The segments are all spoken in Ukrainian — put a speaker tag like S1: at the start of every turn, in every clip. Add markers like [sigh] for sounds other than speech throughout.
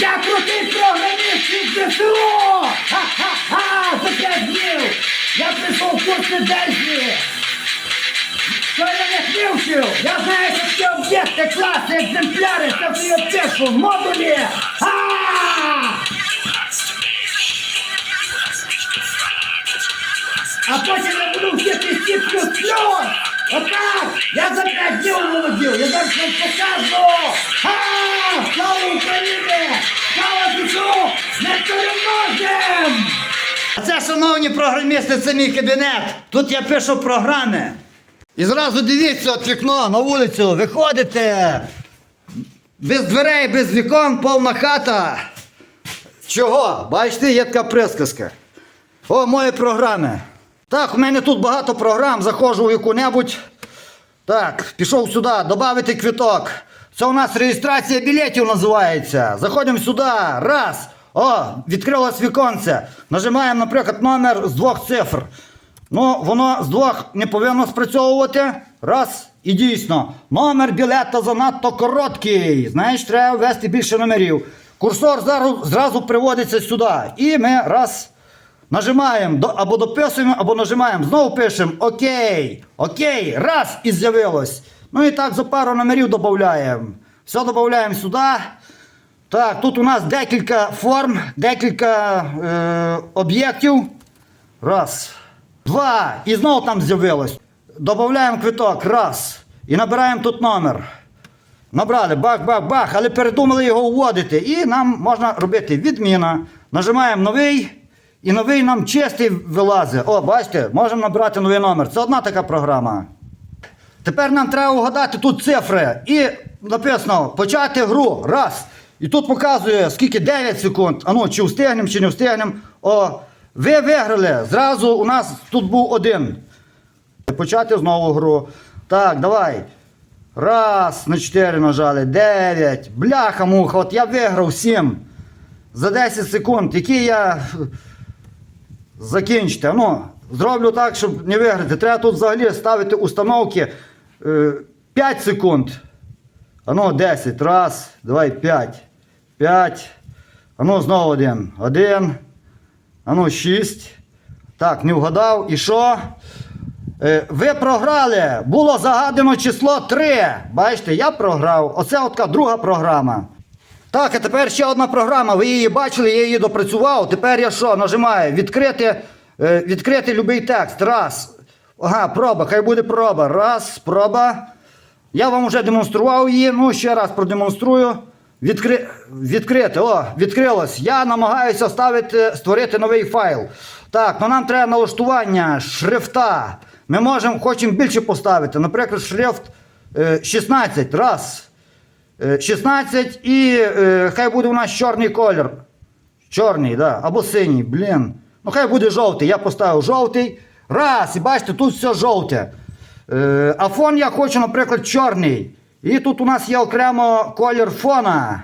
S1: Я крутий програміст ЗСУ! Ха-ха-ха! За п'ять днів! Я прийшов в курс Дельфі! Що я не вивчив? Я знаю, що всі об'єкти, класи, екземпляри, це все пишу в модулі! Ха! А потім я буду вчити всі плюс плюс! Отак! Я за п'ять днів володів! Я зараз вам
S2: шановні програмісти, це мій кабінет. Тут я пишу програми. І зразу дивіться от вікно на вулицю, виходите. Без дверей, без вікон, повна хата. Чого? Бачите, є така присказка. О, мої програми. Так, у мене тут багато програм, заходжу в яку-небудь. Так, пішов сюди, додати квіток. Це у нас реєстрація білетів називається. Заходимо сюди. Раз. О, відкрилось віконце. Нажимаємо, наприклад, номер з двох цифр. Ну, воно з двох не повинно спрацьовувати. Раз. І дійсно, номер білета занадто короткий. Знаєш, треба ввести більше номерів. Курсор зразу, зразу приводиться сюди. І ми раз. Нажимаємо або дописуємо, або нажимаємо. Знову пишемо Окей. Окей. Раз і з'явилось. Ну і так за пару номерів додаємо. Все додаємо сюди. Так, тут у нас декілька форм, декілька е, об'єктів. Раз. Два. І знову там з'явилось. Додаємо квиток. Раз. І набираємо тут номер. Набрали бах-бах-бах, але передумали його вводити. І нам можна робити відміна. Нажимаємо новий, і новий нам чистий вилазить. О, бачите, можемо набрати новий номер. Це одна така програма. Тепер нам треба угадати тут цифри. І написано почати гру. Раз. І тут показує, скільки 9 секунд. А ну, чи встигнемо, чи не встигнемо. Ви виграли. Зразу у нас тут був один. Почати знову гру. Так, давай. Раз, на 4 нажали, 9. Бляха муха, от я виграв 7. За 10 секунд. Які я. Закінчите. Ну, зроблю так, щоб не виграти. Треба тут взагалі ставити установки е, 5 секунд. А ну, 10. Раз, давай, 5. 5. А ну, знову один. Один. А ну, 6. Так, не вгадав. І що? Е, Ви програли. Було загадано число 3. Бачите, я програв. Оце от друга програма. Так, а тепер ще одна програма. Ви її бачили, я її допрацював. Тепер я що? Нажимаю відкрити, е, відкрити любий текст. Раз. Ага, проба, хай буде проба. Раз, проба. Я вам вже демонстрував її. Ну, ще раз продемонструю. Відкри... Відкрити. О, відкрилось. Я намагаюся ставити, створити новий файл. Так, ну нам треба налаштування шрифта. Ми можемо, хочемо більше поставити. Наприклад, шрифт е, 16. Раз. Е, 16 і е, хай буде у нас чорний колір. Чорний, да. або синій, блін. Ну хай буде жовтий. Я поставив жовтий. Раз, і бачите, тут все жовте. Е, а фон я хочу, наприклад, чорний. І тут у нас є окремо колір фона.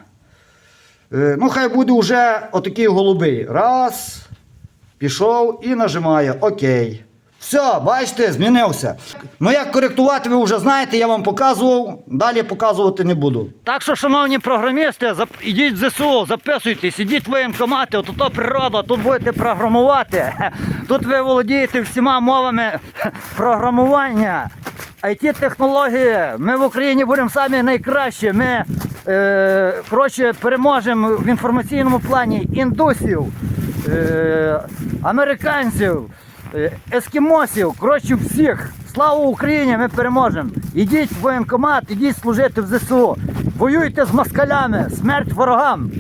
S2: Е, ну, хай буде вже отакий голубий. Раз. Пішов і нажимаю ОК. Все, бачите, змінився. Ну як коректувати, ви вже знаєте, я вам показував, далі показувати не буду. Так що, шановні програмісти, ідіть в ЗСУ, записуйтесь, ідіть в воєнкомати, от то природа, тут будете програмувати. [laughs] Тут ви володієте всіма мовами [laughs] програмування. It технології ми в Україні будемо самі найкращі. Ми е, коротше, переможемо в інформаційному плані індусів, е, американців, е, ескімосів, коротше всіх. Слава Україні! Ми переможемо! Ідіть в воєнкомат, ідіть служити в ЗСУ. Воюйте з москалями, смерть ворогам!